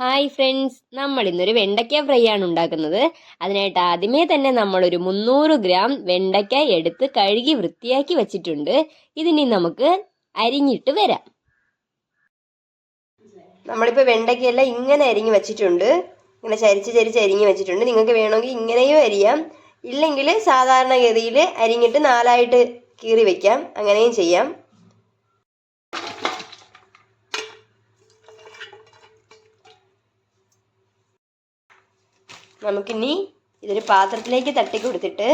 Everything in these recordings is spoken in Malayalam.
ഹായ് ഫ്രണ്ട്സ് നമ്മൾ ഇന്നൊരു വെണ്ടയ്ക്ക ഫ്രൈ ആണ് ഉണ്ടാക്കുന്നത്. അതിനായിട്ട് ആദ്യമേ തന്നെ നമ്മളൊരു മുന്നൂറ് ഗ്രാം വെണ്ടയ്ക്ക എടുത്ത് കഴുകി വൃത്തിയാക്കി വെച്ചിട്ടുണ്ട്. ഇതിനി നമുക്ക് അരിഞ്ഞിട്ട് വരാം. നമ്മളിപ്പോൾ വെണ്ടയ്ക്കയെല്ലാം ഇങ്ങനെ അരിഞ്ഞ് വെച്ചിട്ടുണ്ട്. ഇങ്ങനെ ചരിച്ച് ചരിച്ച് അരിഞ്ഞ് വെച്ചിട്ടുണ്ട്. നിങ്ങൾക്ക് വേണമെങ്കിൽ ഇങ്ങനെയും അരിയാം. ഇല്ലെങ്കിൽ സാധാരണഗതിയിൽ അരിഞ്ഞിട്ട് നാലായിട്ട് കീറി വെക്കാം. അങ്ങനെയും ചെയ്യാം. നമുക്കിനി ഇതൊരു പാത്രത്തിലേക്ക് തട്ടി കൊടുത്തിട്ട്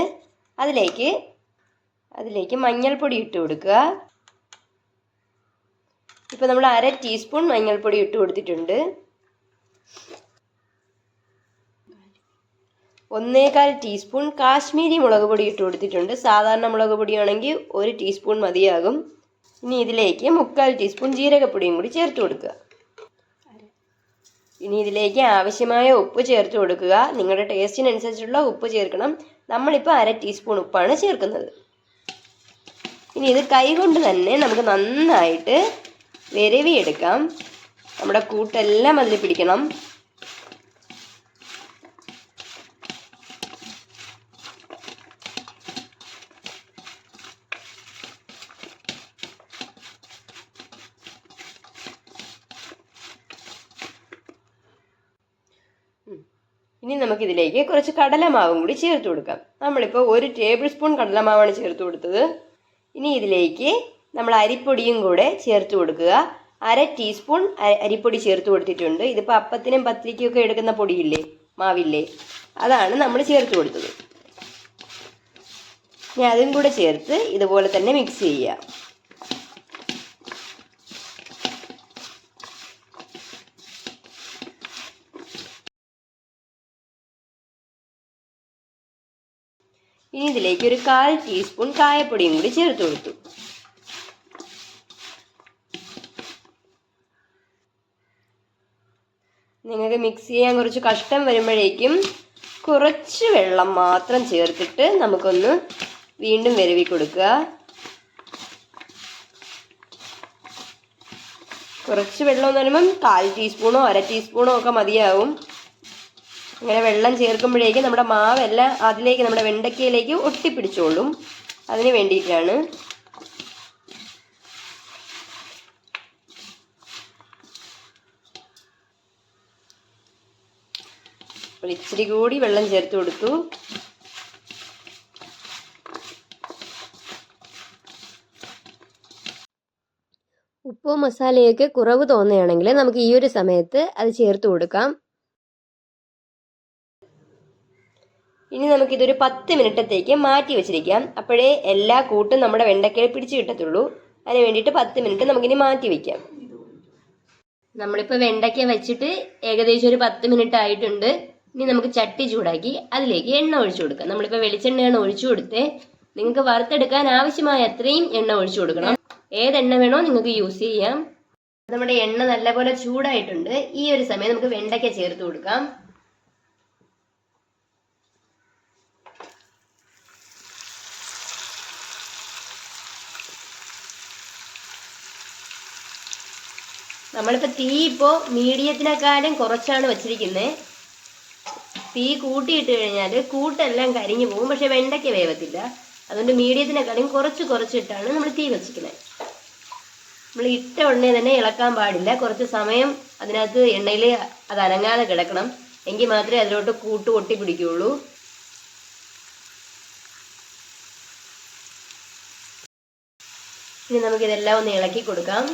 അതിലേക്ക് അതിലേക്ക് മഞ്ഞൾപ്പൊടി ഇട്ട് കൊടുക്കുക. ഇപ്പോൾ നമ്മൾ അര ടീസ്പൂൺ മഞ്ഞൾപ്പൊടി ഇട്ട് കൊടുത്തിട്ടുണ്ട്. ഒന്നേകാൽ ടീസ്പൂൺ കാശ്മീരി മുളക് പൊടി ഇട്ട് കൊടുത്തിട്ടുണ്ട്. സാധാരണ മുളക് പൊടിയാണെങ്കിൽ ഒരു ടീസ്പൂൺ മതിയാകും. ഇനി ഇതിലേക്ക് മുക്കാൽ ടീസ്പൂൺ ജീരകപ്പൊടിയും കൂടി ചേർത്ത് കൊടുക്കുക. ഇനി ഇതിലേക്ക് ആവശ്യമായ ഉപ്പ് ചേർത്ത് കൊടുക്കുക. നിങ്ങളുടെ ടേസ്റ്റിനനുസരിച്ചുള്ള ഉപ്പ് ചേർക്കണം. നമ്മളിപ്പോൾ അര ടീസ്പൂൺ ഉപ്പാണ് ചേർക്കുന്നത്. ഇനി ഇത് കൈകൊണ്ട് തന്നെ നമുക്ക് നന്നായിട്ട് വിരവിയെടുക്കാം. നമ്മുടെ കൂട്ടെല്ലാം അതിൽ പിടിക്കണം. ഇനി നമുക്കിതിലേക്ക് കുറച്ച് കടലമാവും കൂടി ചേർത്ത് കൊടുക്കാം. നമ്മളിപ്പോൾ ഒരു ടേബിൾ സ്പൂൺ കടലമാവാണ് ചേർത്ത് കൊടുത്തത്. ഇനി ഇതിലേക്ക് നമ്മൾ അരിപ്പൊടിയും കൂടെ ചേർത്ത് കൊടുക്കുക. അര ടീസ്പൂൺ അരിപ്പൊടി ചേർത്ത് കൊടുത്തിട്ടുണ്ട്. ഇതിപ്പോൾ അപ്പത്തിനും പത്തിരിക്കും ഒക്കെ എടുക്കുന്ന പൊടിയില്ലേ? മാവില്ലേ? അതാണ് നമ്മൾ ചേർത്ത് കൊടുത്തത്. ഇനി അതും കൂടെ ചേർത്ത് ഇതുപോലെ തന്നെ മിക്സ് ചെയ്യുക. ഇനി ഇതിലേക്ക് ഒരു കാൽ ടീസ്പൂൺ കായപ്പൊടിയും കൂടി ചേർത്ത് കൊടുത്തു. നിങ്ങൾക്ക് മിക്സ് ചെയ്യാൻ കുറച്ച് കഷ്ടം വരുമ്പോഴേക്കും കുറച്ച് വെള്ളം മാത്രം ചേർത്തിട്ട് നമുക്കൊന്ന് വീണ്ടും വിരവി കൊടുക്കുക. കുറച്ച് വെള്ളം എന്ന് പറയുമ്പം കാൽ ടീസ്പൂണോ അര ടീസ്പൂണോ ഒക്കെ മതിയാവും. അങ്ങനെ വെള്ളം ചേർക്കുമ്പോഴേക്കും നമ്മുടെ മാവെല്ലാം അതിലേക്ക് നമ്മുടെ വെണ്ടയ്ക്കയിലേക്ക് ഒട്ടിപ്പിടിച്ചോളും. അതിന് വേണ്ടിയിട്ടാണ്. ഇച്ചിരി കൂടി വെള്ളം ചേർത്ത് കൊടുത്തു. ഉപ്പോ മസാലയൊക്കെ കുറവ് തോന്നുകയാണെങ്കിൽ നമുക്ക് ഈ ഒരു സമയത്ത് അത് ചേർത്ത് കൊടുക്കാം. ഇനി നമുക്ക് ഇതൊരു പത്ത് മിനിറ്റത്തേക്ക് മാറ്റി വെച്ചിരിക്കാം. അപ്പോഴേ എല്ലാ കൂട്ടും നമ്മുടെ വെണ്ടക്കയിൽ പിടിച്ചു കിട്ടത്തുള്ളൂ. അതിന് വേണ്ടിയിട്ട് പത്ത് മിനിറ്റ് നമുക്കിനി മാറ്റി വെക്കാം. നമ്മളിപ്പോൾ വെണ്ടയ്ക്ക വെച്ചിട്ട് ഏകദേശം ഒരു പത്ത് മിനിറ്റ് ആയിട്ടുണ്ട്. ഇനി നമുക്ക് ചട്ടി ചൂടാക്കി അതിലേക്ക് എണ്ണ ഒഴിച്ചു കൊടുക്കാം. നമ്മളിപ്പോൾ വെളിച്ചെണ്ണയാണ് ഒഴിച്ചു കൊടുത്ത്. നിങ്ങൾക്ക് വറുത്തെടുക്കാൻ ആവശ്യമായ അത്രയും എണ്ണ ഒഴിച്ചു കൊടുക്കണം. ഏതെണ്ണ വേണോ നിങ്ങൾക്ക് യൂസ് ചെയ്യാം. നമ്മുടെ എണ്ണ നല്ലപോലെ ചൂടായിട്ടുണ്ട്. ഈ ഒരു സമയം നമുക്ക് വെണ്ടയ്ക്ക ചേർത്ത് കൊടുക്കാം. നമ്മളിപ്പോൾ തീ ഇപ്പോൾ മീഡിയത്തിനെക്കാളും കുറച്ചാണ് വച്ചിരിക്കുന്നത് തീ കൂട്ടിയിട്ട് കഴിഞ്ഞാൽ കൂട്ടെല്ലാം കരിഞ്ഞു പോകും. പക്ഷെ വെണ്ടയ്ക്ക വേവത്തില്ല. അതുകൊണ്ട് മീഡിയത്തിനെക്കാളും കുറച്ച് കുറച്ചിട്ടാണ് നമ്മൾ തീ വെച്ചിരിക്കുന്നത് നമ്മൾ ഇട്ട ഉടനെ തന്നെ ഇളക്കാൻ പാടില്ല. കുറച്ച് സമയം അതിനകത്ത് എണ്ണയിൽ അത് അനങ്ങാതെ കിടക്കണം. എങ്കിൽ മാത്രമേ അതിലോട്ട് കൂട്ട് ഒട്ടി പിടിക്കുകയുള്ളൂ ഇനി നമുക്കിതെല്ലാം ഒന്ന് ഇളക്കി കൊടുക്കാം.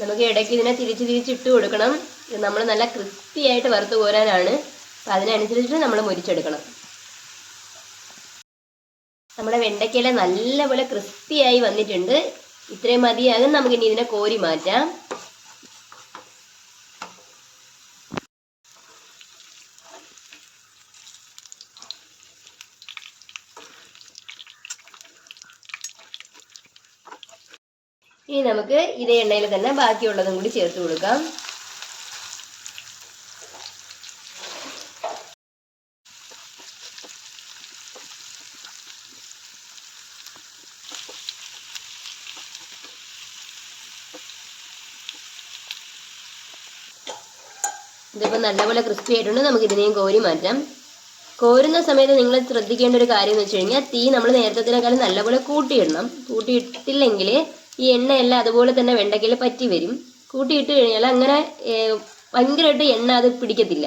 നമുക്ക് ഇടയ്ക്ക് ഇതിനെ തിരിച്ച് തിരിച്ചിട്ട് കൊടുക്കണം. ഇത് നമ്മൾ നല്ല കൃത്യമായിട്ട് വറുത്ത് കോരാനാണ്. അപ്പം അതിനനുസരിച്ചിട്ട് നമ്മൾ മുരിച്ചെടുക്കണം. നമ്മുടെ വെണ്ടയ്ക്കയില നല്ലപോലെ ക്രിസ്പിയായി വന്നിട്ടുണ്ട്. ഇത്രയും മതിയാകും. നമുക്കിനി ഇതിനെ കോരി മാറ്റാം. ഇനി നമുക്ക് ഇതേ എണ്ണയിൽ തന്നെ ബാക്കിയുള്ളതും കൂടി ചേർത്ത് കൊടുക്കാം. ഇതിപ്പോൾ നല്ലപോലെ ക്രിസ്പി ആയിട്ടുണ്ട്. നമുക്ക് ഇതിനെയും കോരി മാറ്റാം. കോരുന്ന സമയത്ത് നിങ്ങൾ ശ്രദ്ധിക്കേണ്ട ഒരു കാര്യം എന്ന് വെച്ച് കഴിഞ്ഞാൽ തീ നമ്മൾ നേരത്തേക്കാളും നല്ലപോലെ കൂട്ടിയിടണം. കൂട്ടിയിട്ടില്ലെങ്കിൽ ഈ എണ്ണയെല്ലാം അതുപോലെ തന്നെ വെണ്ടയ്ക്കയിൽ പറ്റി വരും. കൂട്ടിയിട്ട് കഴിഞ്ഞാൽ അങ്ങനെ ഭയങ്കരമായിട്ട് എണ്ണ അത് പിടിക്കത്തില്ല.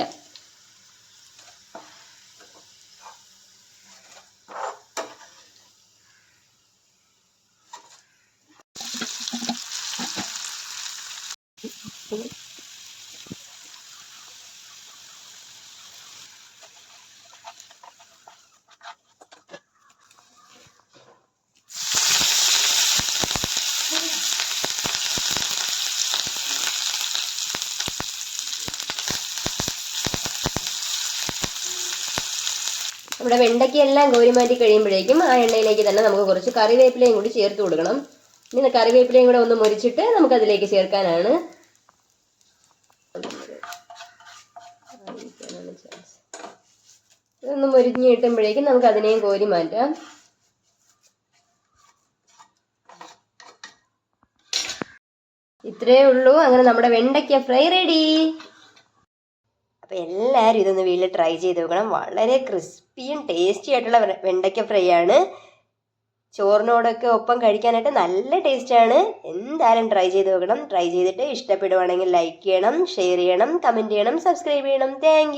നമ്മുടെ വെണ്ടയ്ക്കെല്ലാം കോരി മാറ്റി കഴിയുമ്പോഴേക്കും ആ എണ്ണയിലേക്ക് തന്നെ നമുക്ക് കുറച്ച് കറിവേപ്പിലയും കൂടി ചേർത്ത് കൊടുക്കണം. ഇനി കറിവേപ്പിലയും കൂടെ ഒന്ന് മുരിച്ചിട്ട് നമുക്ക് അതിലേക്ക് ചേർക്കാനാണ്. ഇതൊന്ന് മുരിഞ്ഞ് കിട്ടുമ്പോഴേക്കും നമുക്ക് അതിനെയും കോരി മാറ്റാം. ഇത്രയേ ഉള്ളൂ. അങ്ങനെ നമ്മുടെ വെണ്ടയ്ക്ക ഫ്രൈ റെഡി. അപ്പോൾ എല്ലാവരും ഇതൊന്ന് വീട്ടിൽ ട്രൈ ചെയ്ത് നോക്കണം. വളരെ ക്രിസ്പിയും ടേസ്റ്റി ആയിട്ടുള്ള വെണ്ടയ്ക്ക ഫ്രൈ ആണ്. ചോറിനോടൊക്കെ ഒപ്പം കഴിക്കാനായിട്ട് നല്ല ടേസ്റ്റാണ് എന്തായാലും ട്രൈ ചെയ്ത് നോക്കണം. ട്രൈ ചെയ്തിട്ട് ഇഷ്ടപ്പെടുവാണെങ്കിൽ ലൈക്ക് ചെയ്യണം ഷെയർ ചെയ്യണം കമന്റ് ചെയ്യണം സബ്സ്ക്രൈബ് ചെയ്യണം. താങ്ക്